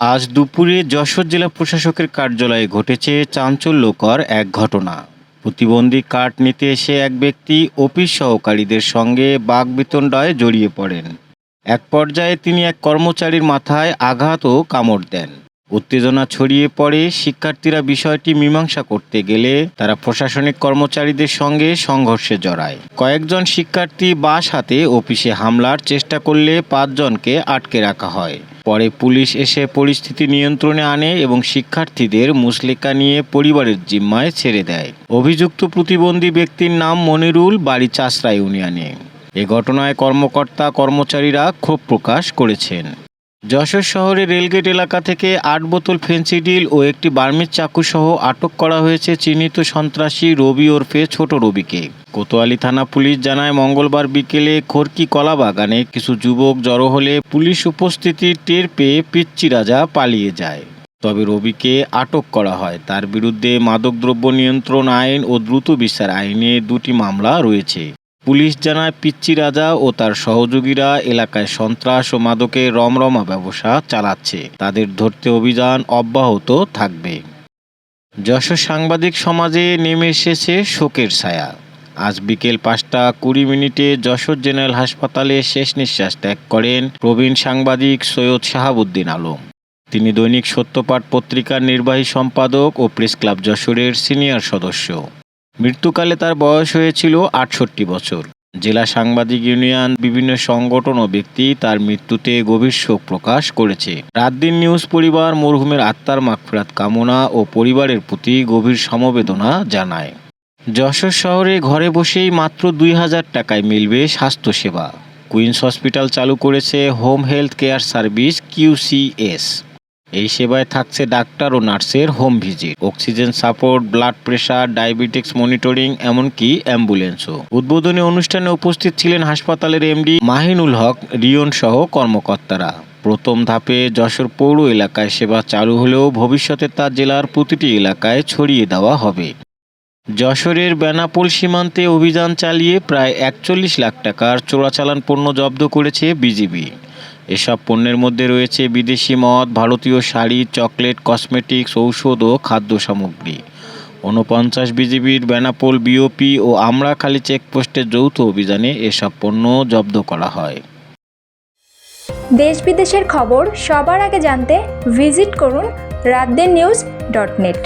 আজ দুপুরে যশোর জেলা প্রশাসকের কার্যালয়ে ঘটেছে চাঞ্চল্যকর এক ঘটনা। প্রতিবন্ধী কার্ড নিতে এসে এক ব্যক্তি অফিস সহকারীদের সঙ্গে বাগবিতণ্ডায় জড়িয়ে পড়েন। এক পর্যায়ে তিনি এক কর্মচারীর মাথায় আঘাত ও কামড় দেন। উত্তেজনা ছড়িয়ে পড়ে শিক্ষার্থীরা বিষয়টি মীমাংসা করতে গেলে তারা প্রশাসনিক কর্মচারীদের সঙ্গে সংঘর্ষে জড়ায়। কয়েকজন শিক্ষার্থী বাস হাতে অফিসে হামলার চেষ্টা করলে পাঁচজনকে আটকে রাখা হয়। পরে পুলিশ এসে পরিস্থিতি নিয়ন্ত্রণে আনে এবং শিক্ষার্থীদের মুসলেকা নিয়ে পরিবারের জিম্মায় ছেড়ে দেয়। অভিযুক্ত প্রতিবন্ধী ব্যক্তির নাম মনিরুল, বাড়ি চাষরা ইউনিয়নে। এ ঘটনায় কর্মকর্তা কর্মচারীরা ক্ষোভ প্রকাশ করেছেন। যশোর শহরে রেলগেট এলাকা থেকে আট বোতল ফেন্সিডিল ও একটি বার্মিজ চাকুসহ আটক করা হয়েছে চিহ্নিত সন্ত্রাসী রবি ওরফে ছোট রবিকে। কোতোয়ালি থানা পুলিশ জানায় মঙ্গলবার বিকেলে খড়কি কলা বাগানে কিছু যুবক জড়ো হলে পুলিশ উপস্থিতি টের পেয়ে পিচ্চি রাজা পালিয়ে যায়। তবে রবিকে আটক করা হয়। তার বিরুদ্ধে মাদকদ্রব্য নিয়ন্ত্রণ আইন ও দ্রুত বিচার আইনে দুটি মামলা রয়েছে। পুলিশ জানায়, পিচ্চি রাজা ও তার সহযোগীরা এলাকায় সন্ত্রাস ও মাদকে রমরমা ব্যবসা চালাচ্ছে। তাদের ধরতে অভিযান অব্যাহত থাকবে। যশোর সাংবাদিক সমাজে নেমে এসেছে শোকের ছায়া। আজ বিকেল পাঁচটা কুড়ি মিনিটে যশোর জেনারেল হাসপাতালে শেষ নিঃশ্বাস ত্যাগ করেন প্রবীণ সাংবাদিক সৈয়দ শাহাবুদ্দিন আলম। তিনি দৈনিক সত্যপাঠ পত্রিকার নির্বাহী সম্পাদক ও প্রেস ক্লাব যশোরের সিনিয়র সদস্য। মৃত্যুকালে তার বয়স হয়েছিল আটষট্টি বছর। জেলা সাংবাদিক ইউনিয়ন বিভিন্ন সংগঠন ও ব্যক্তি তার মৃত্যুতে গভীর শোক প্রকাশ করেছে। রাতদিন নিউজ পরিবার মরহুমের আত্মার মাগফিরাত কামনা ও পরিবারের প্রতি গভীর সমবেদনা জানায়। যশোর শহরে ঘরে বসেই মাত্র দুই হাজার টাকায় মিলবে স্বাস্থ্যসেবা। কুইন্স হসপিটাল চালু করেছে home health care service QCS এই সেবায় থাকছে ডাক্তার ও নার্সের home visit, oxygen support, blood pressure, diabetics monitoring, এমনকি অ্যাম্বুলেন্সও। উদ্বোধনী অনুষ্ঠানে উপস্থিত ছিলেন হাসপাতালের এমডি মাহিনুল হক, রিয়ন সহ কর্মকর্তারা। প্রথম ধাপে যশোর পৌর এলাকায় সেবা চালু হলেও ভবিষ্যতে তা জেলার প্রতিটি এলাকায় ছড়িয়ে দেওয়া হবে। যশোরের বেনাপোল সীমান্তে অভিযান চালিয়ে প্রায় একচল্লিশ লাখ টাকার চোরাচালান পণ্য জব্দ করেছে বিজিবি। এসব পণ্যের মধ্যে রয়েছে বিদেশি মদ, ভারতীয় শাড়ি, চকলেট, কসমেটিক্স, ঔষধ ও খাদ্য সামগ্রী। ঊনপঞ্চাশ বিজিবির বেনাপোল বিওপি ও আমরাখালী চেকপোস্টের যৌথ অভিযানে এসব পণ্য জব্দ করা হয়। দেশ বিদেশের খবর সবার আগে জানতে ভিজিট করুন রাতদের নিউজ ডট নেট।